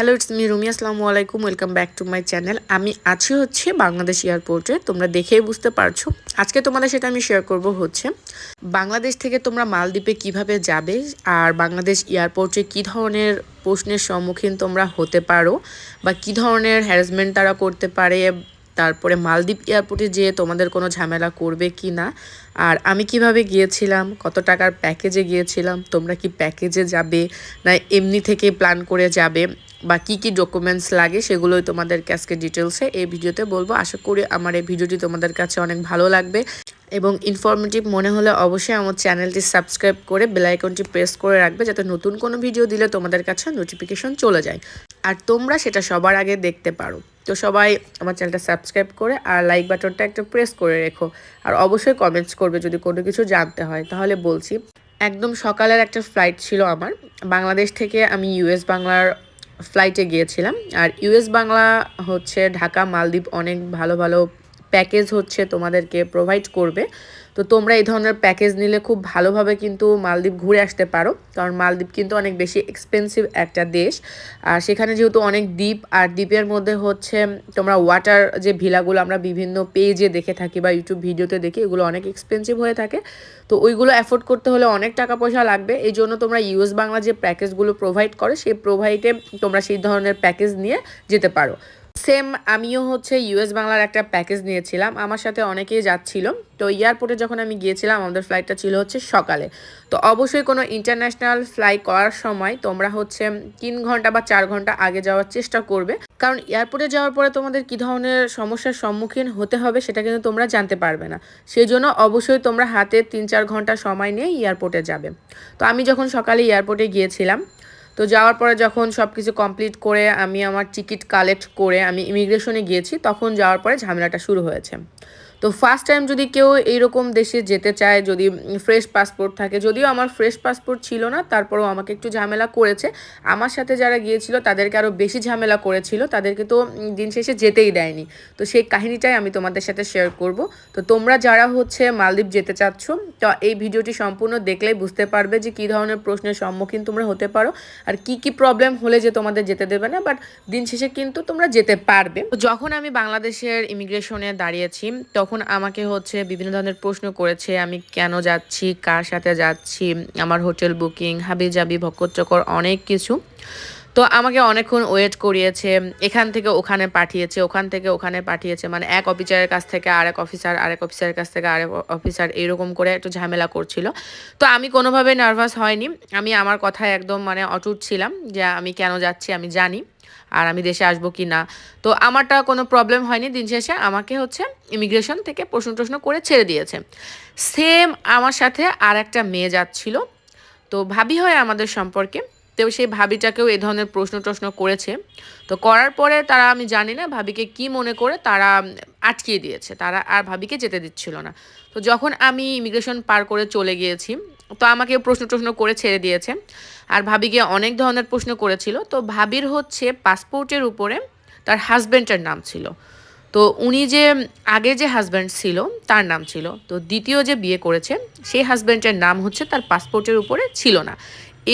Hello it's me Rumi আসসালামু আলাইকুম welcome back to my channel আমি আছি হচ্ছে বাংলাদেশ এয়ারপোর্টে তোমরা দেখেই বুঝতে পারছ। আজকে তোমাদের সেটা আমি শেয়ার করব হচ্ছে, বাংলাদেশ থেকে তোমরা মালদ্বীপে কীভাবে যাবে আর বাংলাদেশ এয়ারপোর্টে কি ধরনের প্রশ্নের সম্মুখীন তোমরা হতে পারো বা কি ধরনের হ্যারাসমেন্ট তারা করতে পারে, তারপরে মালদ্বীপ এয়ারপোর্টে যেয়ে তোমাদের কোনো ঝামেলা করবে কি না, আর আমি কীভাবে গিয়েছিলাম, কত টাকার প্যাকেজে গিয়েছিলাম, তোমরা কি প্যাকেজে যাবে না এমনি থেকে প্ল্যান করে যাবে বা কি কি ডকুমেন্টস লাগে সেগুলোই তোমাদেরকে আজকে ডিটেলসে এই ভিডিওতে বলব। আশা করি আমার এই ভিডিওটি তোমাদের কাছে অনেক ভালো লাগবে। এবং ইনফরমেটিভ মনে হলে অবশ্যই আমার চ্যানেলটি সাবস্ক্রাইব করে বেলাইকনটি প্রেস করে রাখবে যাতে নতুন কোনো ভিডিও দিলে তোমাদের কাছে নোটিফিকেশন চলে যায়। আর তোমরা সেটা সবার আগে দেখতে পারো। তো সবাই আমার চ্যানেলটা সাবস্ক্রাইব করে আর লাইক বাটনটা একটু প্রেস করে রেখো। আর অবশ্যই কমেন্টস করবে যদি কোনো কিছু জানতে হয়। তাহলে বলছি, একদম সকালের একটা ফ্লাইট ছিল আমার। বাংলাদেশ থেকে আমি ইউএস বাংলার ফ্লাইটে গিয়েছিলাম। আর ইউএস বাংলা হচ্ছে ঢাকা মালদ্বীপ অনেক ভালো ভালো প্যাকেজ হচ্ছে তোমাদেরকে প্রোভাইড করবে। তো তোমরা এই ধরনের প্যাকেজ নিলে খুব ভালোভাবে কিন্তু মালদ্বীপ ঘুরে আসতে পারো। কারণ মালদ্বীপ কিন্তু অনেক বেশি এক্সপেন্সিভ একটা দেশ। আর সেখানে যেহেতু অনেক দ্বীপ, আর দ্বীপের মধ্যে হচ্ছে তোমরা ওয়াটার যে ভিলাগুলো আমরা বিভিন্ন পেজে দেখে থাকি বা ইউটিউব ভিডিওতে দেখি, এগুলো অনেক এক্সপেন্সিভ হয়ে থাকে। তো ওইগুলো অ্যাফোর্ড করতে হলে অনেক টাকা পয়সা লাগবে। এই জন্য তোমরা ইউএস বাংলা যে প্যাকেজগুলো প্রোভাইড করে, সেই প্রোভাইডে তোমরা সেই ধরনের প্যাকেজ নিয়ে যেতে পারো। সেম আমিও হচ্ছে ইউএস বাংলার একটা প্যাকেজ নিয়েছিলাম। আমার সাথে অনেকেই যাচ্ছিল। তো এয়ারপোর্টে যখন আমি গিয়েছিলাম, আমাদের ফ্লাইটটা ছিল হচ্ছে সকালে। তো অবশ্যই কোনো ইন্টারন্যাশনাল ফ্লাই করার সময় তোমরা হচ্ছে তিন ঘণ্টা বা চার ঘণ্টা আগে যাওয়ার চেষ্টা করবে। কারণ এয়ারপোর্টে যাওয়ার পরে তোমাদের কী ধরনের সমস্যার সম্মুখীন হতে হবে সেটা কিন্তু তোমরা জানতে পারবে না। সেই জন্য অবশ্যই তোমরা হাতে তিন চার ঘণ্টা সময় নিয়ে এয়ারপোর্টে যাবে। তো আমি যখন সকালে এয়ারপোর্টে গিয়েছিলাম তো যাওয়ার পরে যখন সব কিছু কমপ্লিট করে আমি আমার টিকিট কালেক্ট করে আমি ইমিগ্রেশনে গিয়েছি, তখন যাওয়ার পরে ঝামেলাটা শুরু হয়েছে। তো ফার্স্ট টাইম যদি কেউ এইরকম দেশে যেতে চায়, যদি ফ্রেশ পাসপোর্ট থাকে, যদিও আমার ফ্রেশ পাসপোর্ট ছিল না, তারপরেও আমাকে একটু ঝামেলা করেছে। আমার সাথে যারা গিয়েছিল, তাদেরকে আরও বেশি ঝামেলা করেছিল, তাদেরকে তো দিন শেষে যেতেই দেয়নি। তো সেই কাহিনিটাই আমি তোমাদের সাথে শেয়ার করব। তো তোমরা যারা হচ্ছে মালদ্বীপ যেতে চাচ্ছ, তো এই ভিডিওটি সম্পূর্ণ দেখলেই বুঝতে পারবে যে কী ধরনের প্রশ্নের সম্মুখীন তোমরা হতে পারো, আর কি কি প্রবলেম হলে যে তোমাদের যেতে দেবে না বাট দিন শেষে কিন্তু তোমরা যেতে পারবে। যখন আমি বাংলাদেশের ইমিগ্রেশনে দাঁড়িয়েছি, তখন তখন আমাকে হচ্ছে বিভিন্ন ধরনের প্রশ্ন করেছে, আমি কেন যাচ্ছি, কার সাথে যাচ্ছি, আমার হোটেল বুকিং হাবি জাবি ভক্কচকর অনেক কিছু। তো আমাকে অনেকক্ষণ ওয়েট করিয়েছে, এখান থেকে ওখানে পাঠিয়েছে, ওখান থেকে ওখানে পাঠিয়েছে মানে এক অফিসারের কাছ থেকে আরেক অফিসার আরেক অফিসারের কাছ থেকে আরেক অফিসার এরকম করে একটু ঝামেলা করছিল। তো আমি কোনোভাবে নার্ভাস হয়নি, আমি আমার কথায় একদম মানে অটুট ছিলাম যে আমি কেন যাচ্ছি আমি জানি, আর আমি দেশে আসব কি না। তো আমারটা কোনো প্রবলেম হয়নি দিন শেষে, আমাকে হচ্ছে ইমিগ্রেশন থেকে প্রশ্ন টশ্ন করে ছেড়ে দিয়েছে। সেম আমার সাথে আর একটা মেয়ে যাচ্ছিল, তো ভাবি হয় আমাদের সম্পর্কে। তো সেই ভাবিটাকেও এ ধরনের প্রশ্ন টশ্ন করেছে। তো করার পরে তারা, আমি জানি না, ভাবিকে কি মনে করে তারা আটকিয়ে দিয়েছে। তারা আর ভাবিকে যেতে দিচ্ছিল না। তো যখন আমি ইমিগ্রেশন পার করে চলে গিয়েছি, তো আমাকে প্রশ্ন টশ্ন করে ছেড়ে দিয়েছে। আর ভাবিকে অনেক ধরনের প্রশ্ন করেছিল। তো ভাবির হচ্ছে পাসপোর্টের উপরে তার হাজব্যান্ডের নাম ছিল। তো উনি যে আগে যে হাজব্যান্ড ছিল, তার নাম ছিল। তো দ্বিতীয় যে বিয়ে করেছে, সেই হাজব্যান্ডের নাম হচ্ছে তার পাসপোর্টের উপরে ছিল না।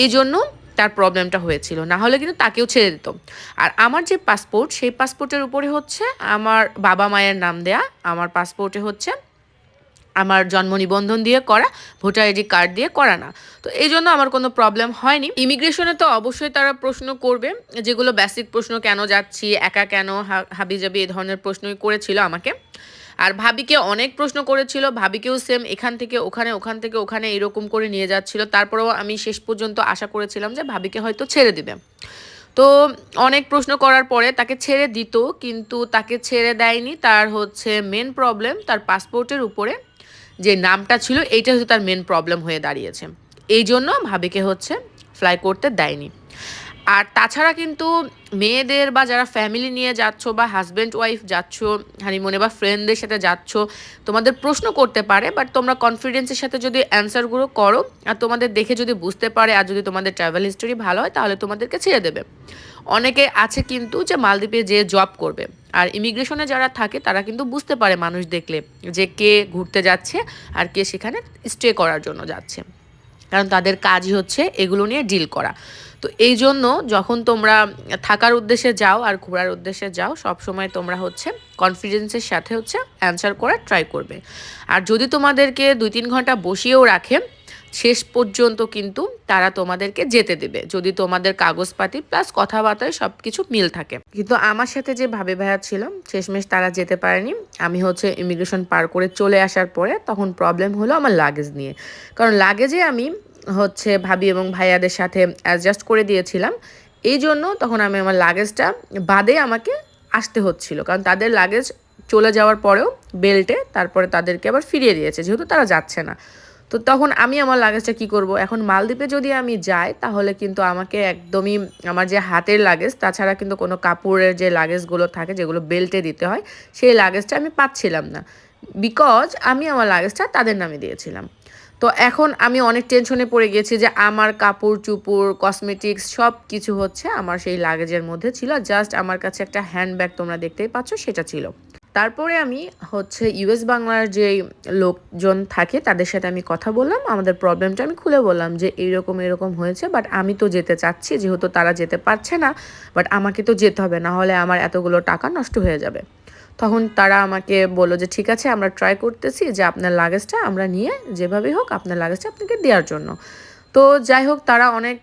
এই জন্য তার প্রবলেমটা হয়েছিল, না হলে কিন্তু তাকেও ছেড়ে দিত। আর আমার যে পাসপোর্ট, সেই পাসপোর্টের উপরে হচ্ছে আমার বাবা মায়ের নাম দেয়া, আমার পাসপোর্টে হচ্ছে আমার জন্ম নিবন্ধন দিয়ে করা, ভোটার আইডি কার্ড দিয়ে করা না। তো এই জন্য আমার কোনো প্রবলেম হয়নি। ইমিগ্রেশনে তো অবশ্যই তারা প্রশ্ন করবে, যেগুলো বেসিক প্রশ্ন, কেন যাচ্ছি, একা কেন হাবিজাবি এই ধরনের প্রশ্নই করেছিল আমাকে। আর ভাবিকে অনেক প্রশ্ন করেছিল, ভাবিকেও সেম এখান থেকে ওখানে, ওখান থেকে ওখানে এরকম করে নিয়ে যাচ্ছিল। তারপরেও আমি শেষ পর্যন্ত আশা করেছিলাম যে ভাবিকে হয়তো ছেড়ে দিবে। তো অনেক প্রশ্ন করার পরে তাকে ছেড়ে দিত, কিন্তু তাকে ছেড়ে দেয়নি। তার হচ্ছে মেন প্রবলেম তার পাসপোর্টের উপরে যে নামটা ছিল, এইটা হচ্ছে তার মেন প্রবলেম হয়ে দাঁড়িয়েছে। এই জন্য ভাবিকে হচ্ছে ফ্লাই করতে দেয়নি। আর তাছাড়া কিন্তু মেয়েদের বা যারা ফ্যামিলি নিয়ে যাচ্ছ বা হাজব্যান্ড ওয়াইফ যাচ্ছ হানিমনে বা ফ্রেন্ডদের সাথে যাচ্ছ, তোমাদের প্রশ্ন করতে পারে বাট তোমরা কনফিডেন্সের সাথে যদি অ্যান্সারগুলো করো, আর তোমাদের দেখে যদি বুঝতে পারে, আর যদি তোমাদের ট্রাভেল হিস্টোরি ভালো হয়, তাহলে তোমাদেরকে ছেড়ে দেবে। অনেকে আছে কিন্তু যে মালদ্বীপে যে জব করবে, আর ইমিগ্রেশনে যারা থাকে, তারা কিন্তু বুঝতে পারে মানুষ দেখলে যে কে ঘুরতে যাচ্ছে, আর কে সেখানে স্টে করার জন্য যাচ্ছে। কারণ তাদের কাজই হচ্ছে এগুলো নিয়ে ডিল করা। তো এই জন্য যখন তোমরা থাকার উদ্দেশ্যে যাও আর ঘোরার উদ্দেশ্যে যাও, সব সময় তোমরা হচ্ছে কনফিডেন্সের সাথে হচ্ছে অ্যান্সার করার ট্রাই করবে। আর যদি তোমাদেরকে দুই তিন ঘণ্টা বসিয়েও রাখে শেষ পর্যন্ত কিন্তু তারা তোমাদেরকে যেতে দেবে। যদি তোমাদের কাগজপাতি প্লাস কথাবার্তায় সব কিছু মিল থাকে। কিন্তু আমার সাথে যে ভাবে ভাইয়া ছিল, শেষমেশ তারা যেতে পারেনি। আমি হচ্ছে ইমিগ্রেশন পার করে চলে আসার পরে তখন প্রবলেম হলো আমার লাগেজ নিয়ে। কারণ লাগেজে আমি হচ্ছে ভাবি এবং ভাইয়াদের সাথে অ্যাডজাস্ট করে দিয়েছিলাম। এই জন্য তখন আমি আমার লাগেজটা বাদে আমাকে আসতে হচ্ছিল। কারণ তাদের লাগেজ চলে যাওয়ার পরেও বেল্টে তারপরে তাদেরকে আবার ফিরিয়ে দিয়েছে। যেহেতু তারা যাচ্ছে না। তো তখন আমি আমার লাগেজটা কি করব? এখন মালদ্বীপে যদি আমি যাই, তাহলে কিন্তু আমাকে একদমই আমার যে হাতের লাগেজ তাছাড়া কিন্তু কোনো কাপড়ের যে লাগেজগুলো থাকে, যেগুলো বেল্টে দিতে হয়, সেই লাগেজটা আমি পাচ্ছিলাম না। বিকজ আমি আমার লাগেজটা তাদের নামে দিয়েছিলাম। তো এখন আমি অনেক টেনশনে পড়ে গেছি যে আমার কাপড় চুপড় কসমেটিক্স সব কিছু হচ্ছে আমার সেই লাগেজের মধ্যে ছিল। জাস্ট আমার কাছে একটা হ্যান্ডব্যাগ তোমরা দেখতেই পাচ্ছ, সেটা ছিল। তারপরে আমি হচ্ছে ইউএস বাংলার যে লোকজন থাকে, তাদের সাথে আমি কথা বললাম। আমাদের প্রবলেমটা আমি খুলে বললাম যে, এইরকম এরকম হয়েছে বাট আমি তো যেতে চাচ্ছি, যেহেতু তারা যেতে পারছে না বাট আমাকে তো যেতে হবে, না হলে আমার এতগুলো টাকা নষ্ট হয়ে যাবে। তখন তারা আমাকে বলল যে, ঠিক আছে, আমরা ট্রাই করতেছি যে, আপনার লাগেজটা আমরা নিয়ে যেভাবেই হোক, আপনার লাগেজটা আপনাকে দেওয়ার জন্য। তো যাই হোক তারা অনেক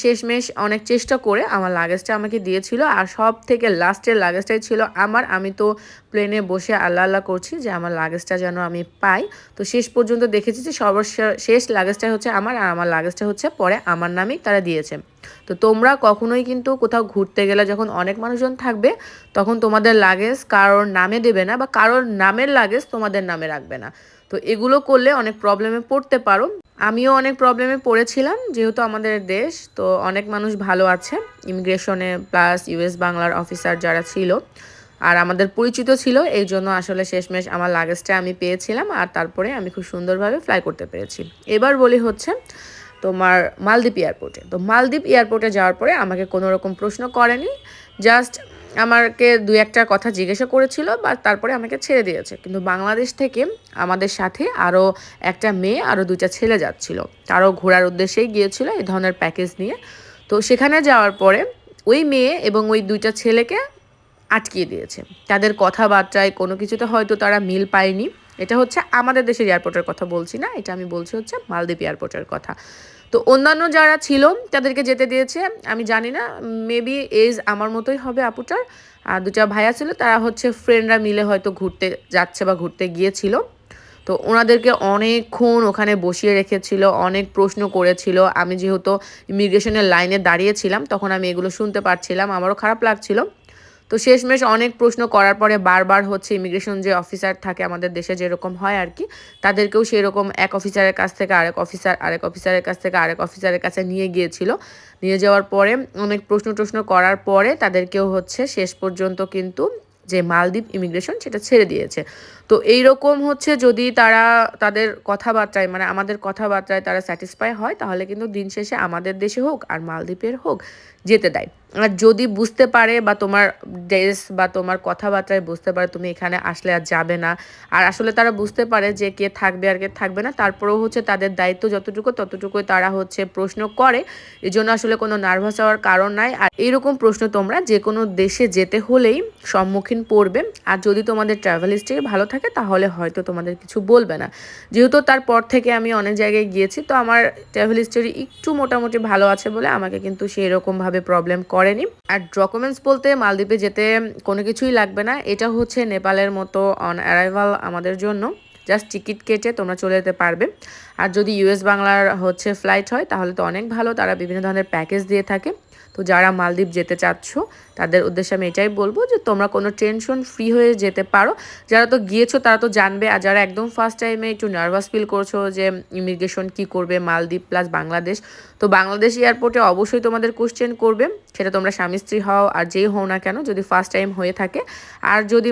শেষমেশ অনেক চেষ্টা করে আমার লাগেজটা আমাকে দিয়েছিল। আর সব থেকে লাস্টের লাগেজটাই ছিল আমার। আমি তো প্লেনে বসে আল্লাহ আল্লাহ করছি যে আমার লাগেজটা যেন আমি পাই। তো শেষ পর্যন্ত দেখেছি যে সর্বশেষ লাগেজটা হচ্ছে আমার আর আমার লাগেজটা হচ্ছে পরে আমার নামেই তারা দিয়েছে। তো তোমরা কখনোই কিন্তু কোথাও ঘুরতে গেলে যখন অনেক মানুষজন থাকবে, তখন তোমাদের লাগেজ কারোর নামে দেবে না বা কারোর নামের লাগেজ তোমাদের নামে রাখবে না। তো এগুলো করলে অনেক প্রবলেমে পড়তে পারো। আমিও অনেক প্রবলেমে পড়েছিলাম, যেহেতু আমাদের দেশ, তো অনেক মানুষ ভালো আছে। ইমিগ্রেশনে প্লাস ইউএস বাংলার অফিসার যারা ছিল, আর আমাদের পরিচিত ছিল, এই জন্য আসলে শেষমেশ আমার লাগেজটা আমি পেয়েছিলাম, আর তারপরে আমি খুব সুন্দরভাবে ফ্লাই করতে পেরেছি। এবার বলি হচ্ছে তোমার মালদ্বীপ এয়ারপোর্টে তো মালদ্বীপ এয়ারপোর্টে যাওয়ার পরে আমাকে কোনো রকম প্রশ্ন করেনি জাস্ট আমাকে দু একটা কথা জিজ্ঞাসা করেছিল, বা তারপরে আমাকে ছেড়ে দিয়েছে। কিন্তু বাংলাদেশ থেকে আমাদের সাথে আরও একটা মেয়ে আরও দুইটা ছেলে যাচ্ছিল। তারও ঘোরার উদ্দেশ্যেই গিয়েছিল এই ধরনের প্যাকেজ নিয়ে। তো সেখানে যাওয়ার পরে ওই মেয়ে এবং ওই দুইটা ছেলেকে আটকিয়ে দিয়েছে। তাদের কথাবার্তায় কোনো কিছুতে হয়তো তারা মিল পায়নি। এটা হচ্ছে আমাদের দেশের এয়ারপোর্টের কথা বলছি না, এটা আমি বলছি হচ্ছে মালদ্বীপ এয়ারপোর্টের কথা। তো অন্যান্য যারা ছিল, তাদেরকে যেতে দিয়েছে, আমি জানি না মেবি এজ আমার মতোই হবে আপুটার। আর দুটা ভাইয়া ছিল, তারা হচ্ছে ফ্রেন্ডরা মিলে হয়তো ঘুরতে যাচ্ছে বা ঘুরতে গিয়েছিল। তো ওনাদেরকে অনেকক্ষণ ওখানে বসিয়ে রেখেছিল, অনেক প্রশ্ন করেছিল। আমি যেহেতু ইমিগ্রেশনের লাইনে দাঁড়িয়েছিলাম, তখন আমি এগুলো শুনতে পারছিলাম, আমারও খারাপ লাগছিল। তো শেষমেশ অনেক প্রশ্ন করার পরে বারবার হচ্ছে ইমিগ্রেশন যে অফিসার থাকে আমাদের দেশে যেরকম হয় আর কি, তাদেরকেও সেরকম এক অফিসারের কাছ থেকে আরেক অফিসার আরেক অফিসারের কাছ থেকে আরেক অফিসারের কাছে নিয়ে গিয়েছিল। নিয়ে যাওয়ার পরে অনেক প্রশ্ন টশ্ন করার পরে তাদেরকেও হচ্ছে শেষ পর্যন্ত কিন্তু যে মালদ্বীপ ইমিগ্রেশন সেটা ছেড়ে দিয়েছে। তো এই রকম হচ্ছে যদি তারা তাদের কথাবার্তায় মানে আমাদের কথাবার্তায় তারা স্যাটিসফাই হয় তাহলে কিন্তু দিন শেষে আমাদের দেশে হোক আর মালদ্বীপের হোক, যেতে দেয়। আর যদি বুঝতে পারে বা তোমার ড্রেস বা তোমার কথাবার্তায় বুঝতে পারে তুমি এখানে আসলে আর যাবে না। আর আসলে তারা বুঝতে পারে যে কে থাকবে আর কে থাকবে না, তারপরেও হচ্ছে তাদের দায়িত্ব যতটুকু ততটুকুই তারা হচ্ছে প্রশ্ন করে। এই জন্য আসলে কোনো নার্ভাস হওয়ার কারণ নাই। আর এইরকম প্রশ্ন তোমরা যে কোনো দেশে যেতে হলেই সম্মুখীন পড়বে। আর যদি তোমাদের ট্রাভেল হিস্ট্রি ভালো থাকে তাহলে হয়তো তোমাদের কিছু বলবে না। যেহেতু তারপর থেকে আমি অনেক জায়গায় গিয়েছি, তো আমার ট্রাভেল হিস্ট্রি একটু মোটামুটি ভালো আছে বলে আমাকে কিন্তু সেই রকমভাবে প্রবলেম করেনি। আর ডকুমেন্টস বলতে মালদ্বীপে যেতে কোনো কিছুই লাগবে না। এটা হচ্ছে নেপালের মতো অন অ্যারাইভাল আমাদের জন্য। জাস্ট টিকিট কেটে তোমরা চলে যেতে পারবে। আর যদি ইউএস বাংলার হচ্ছে ফ্লাইট হয়, তাহলে তো অনেক ভালো। তারা বিভিন্ন ধরনের প্যাকেজ দিয়ে থাকে। তো যারা মালদ্বীপ যেতে চাচ্ছ তাদের উদ্দেশ্যে আমি এটাই বলব যে তোমরা কোনো টেনশন ফ্রি হয়ে যেতে পারো। যারা তো গিয়েছো, তারা তো জানবে। আর যারা একদম ফার্স্ট টাইমে একটু নার্ভাস ফিল করছ যে ইমিগ্রেশন কি করবে, মালদ্বীপ প্লাস বাংলাদেশ, তো বাংলাদেশ এয়ারপোর্টে অবশ্যই তোমাদের কোশ্চেন করবে। সেটা তোমরা স্বামী স্ত্রী হও আর যেই হও না কেন, যদি ফার্স্ট টাইম হয়ে থাকে। আর যদি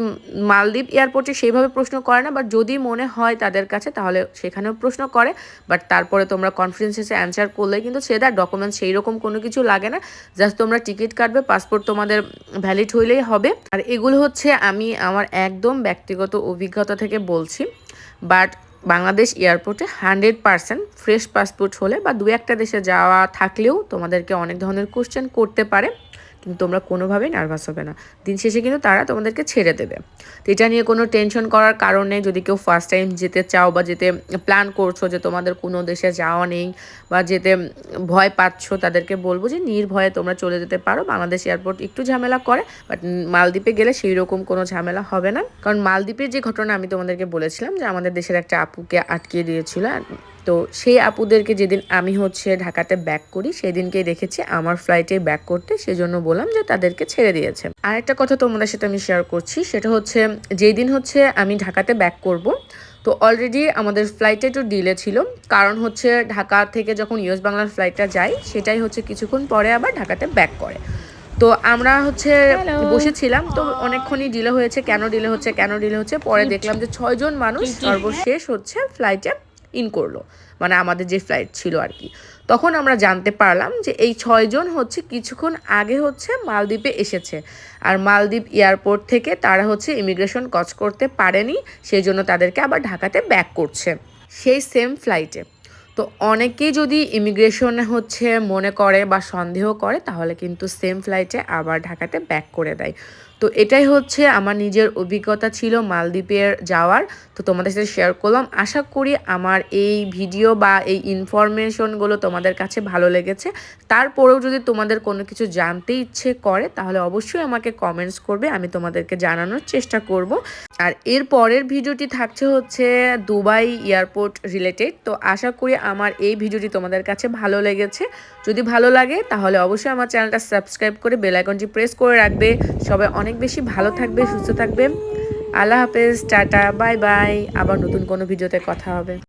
মালদ্বীপ এয়ারপোর্টে সেইভাবে প্রশ্ন করে না বাট যদি মনে হয় তাদের কাছে, তাহলে সেখানেও প্রশ্ন করে। বাট তারপরে তোমরা কনফিডেন্স এসে অ্যান্সার করলে, কিন্তু সে সেটা ডকুমেন্টস সেই রকম কোনো কিছু লাগে না। জাস্ট তোমরা টিকিট কাটবে পাসপোর্ট তোমাদের ভ্যালিড হইলেই হবে। আর এগুলো হচ্ছে আমি আমার একদম ব্যক্তিগত অভিজ্ঞতা থেকে বলছি বাট বাংলাদেশ এয়ারপোর্টে হান্ড্রেড পারসেন্ট ফ্রেশ পাসপোর্ট হলে বা দু একটা দেশে যাওয়া থাকলেও তোমাদেরকে অনেক ধরনের কোশ্চেন করতে পারে। কিন্তু তোমরা কোনোভাবেই নার্ভাস হবে না। দিন শেষে কিন্তু তারা তোমাদেরকে ছেড়ে দেবে। তো এটা নিয়ে কোনো টেনশন করার কারণে যদি কেউ ফার্স্ট টাইম যেতে চাও বা যেতে প্ল্যান করছ যে তোমাদের কোনো দেশে যাওয়া নেই বা যেতে ভয় পাচ্ছ, তাদেরকে বলব যে নির্ভয়ে তোমরা চলে যেতে পারো। বাংলাদেশ এয়ারপোর্ট একটু ঝামেলা করে বাট মালদ্বীপে গেলে সেই রকম কোনো ঝামেলা হবে না। কারণ মালদ্বীপের যে ঘটনা আমি তোমাদেরকে বলেছিলাম যে আমাদের দেশের একটা আপুকে আটকিয়ে দিয়েছিল। তো সেই আপুদেরকে যেদিন আমি হচ্ছে ঢাকাতে ব্যাক করি সেই দিনকেই দেখেছি আমার ফ্লাইটে ব্যাক করতে সেজন্য বললাম যে তাদেরকে ছেড়ে দিয়েছে। আর একটা কথা তোমাদের সাথে আমি শেয়ার করছি সেটা হচ্ছে যেই দিন হচ্ছে আমি ঢাকাতে ব্যাক করব তো অলরেডি আমাদের ফ্লাইটে একটু ডিলে ছিল। কারণ হচ্ছে ঢাকা থেকে যখন ইউএস বাংলার ফ্লাইটটা যায় সেটাই হচ্ছে কিছুক্ষণ পরে আবার ঢাকাতে ব্যাক করে। তো আমরা হচ্ছে বসেছিলাম তো অনেকক্ষণই ডিলে হয়েছে কেন ডিলে হচ্ছে কেন ডিলে হচ্ছে পরে দেখলাম যে ছয়জন মানুষ সর্বশেষ হচ্ছে ফ্লাইটে ইন করল মানে আমাদের যে ফ্লাইট ছিল আর কি। তখন আমরা জানতে পারলাম যে এই ছয়জন হচ্ছে কিছুক্ষণ আগে হচ্ছে মালদ্বীপে এসেছে। আর মালদ্বীপ এয়ারপোর্ট থেকে তারা হচ্ছে ইমিগ্রেশন কচ করতে পারেনি সেই জন্য তাদেরকে আবার ঢাকাতে ব্যাক করছে। সেই সেম ফ্লাইটে তো অনেকেই যদি ইমিগ্রেশন হচ্ছে মনে করে বা সন্দেহ করে, তাহলে কিন্তু সেম ফ্লাইটে আবার ঢাকাতে ব্যাক করে দেয়। তো এটাই হচ্ছে আমার নিজের অভিজ্ঞতা ছিল মালদ্বীপের যাওয়ার। তো তোমাদের সাথে শেয়ার করলাম। আশা করি আমার এই ভিডিও বা এই ইনফরমেশনগুলো তোমাদের কাছে ভালো লেগেছে। তারপরেও যদি তোমাদের কোনো কিছু জানতে ইচ্ছে করে, তাহলে অবশ্যই আমাকে কমেন্টস করবে, আমি তোমাদেরকে জানানোর চেষ্টা করব। আর এর পরের ভিডিওটি থাকছে হচ্ছে দুবাই এয়ারপোর্ট রিলেটেড তো আশা করি আমার এই ভিডিওটি তোমাদের কাছে ভালো লেগেছে। যদি ভালো লাগে, তাহলে অবশ্যই আমার চ্যানেলটা সাবস্ক্রাইব করে বেল আইকনটি প্রেস করে রাখবে। সবাই অনেক বেশি ভালো থাকবে, সুস্থ থাকবে। আল্লাহ হাফেজ, টাটা, বাই বাই। আবার নতুন কোনো ভিডিওতে কথা হবে।